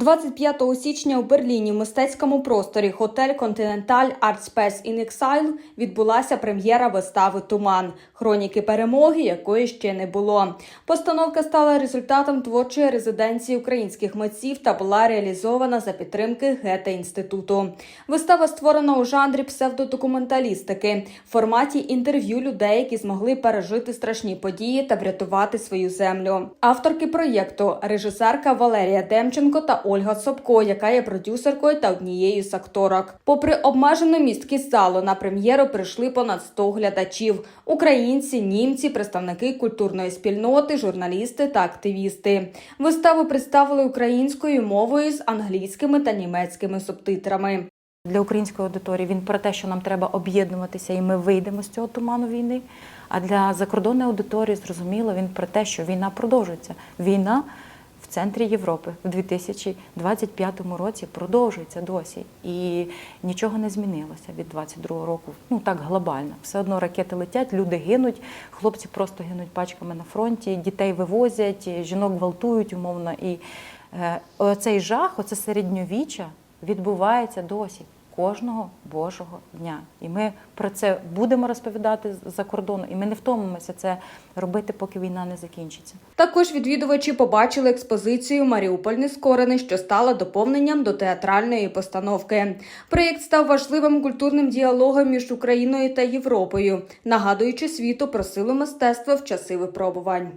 25 січня у Берліні в мистецькому просторі Хотель Континенталь Art Space in Exile відбулася прем'єра вистави Туман, хроніки перемоги, якої ще не було. Постановка стала результатом творчої резиденції українських митців та була реалізована за підтримки Гете інституту. Вистава створена у жанрі псевдодокументалістики в форматі інтерв'ю людей, які змогли пережити страшні події та врятувати свою землю. Авторки проєкту режисерка Валерія Демченко та Ольга Собко, яка є продюсеркою та однією з акторок. Попри обмежену місткість залу, на прем'єру прийшли понад 100 глядачів: українці, німці, представники культурної спільноти, журналісти та активісти. Виставу представили українською мовою з англійськими та німецькими субтитрами. Для української аудиторії він про те, що нам треба об'єднуватися, і ми вийдемо з цього туману війни. А для закордонної аудиторії зрозуміло він про те, що війна продовжується. Війна в центрі Європи в 2025 році продовжується досі, і нічого не змінилося від 22 року. Ну так глобально. Все одно ракети летять, люди гинуть, хлопці просто гинуть пачками на фронті, дітей вивозять, жінок гвалтують умовно. І е, оцей жах, оце середньовіччя відбувається досі кожного божого дня. І ми про це будемо розповідати за кордону, і ми не втомимося це робити, поки війна не закінчиться. Також відвідувачі побачили експозицію Маріуполь нескорений, що стала доповненням до театральної постановки. Проєкт став важливим культурним діалогом між Україною та Європою, нагадуючи світу про силу мистецтва в часи випробувань.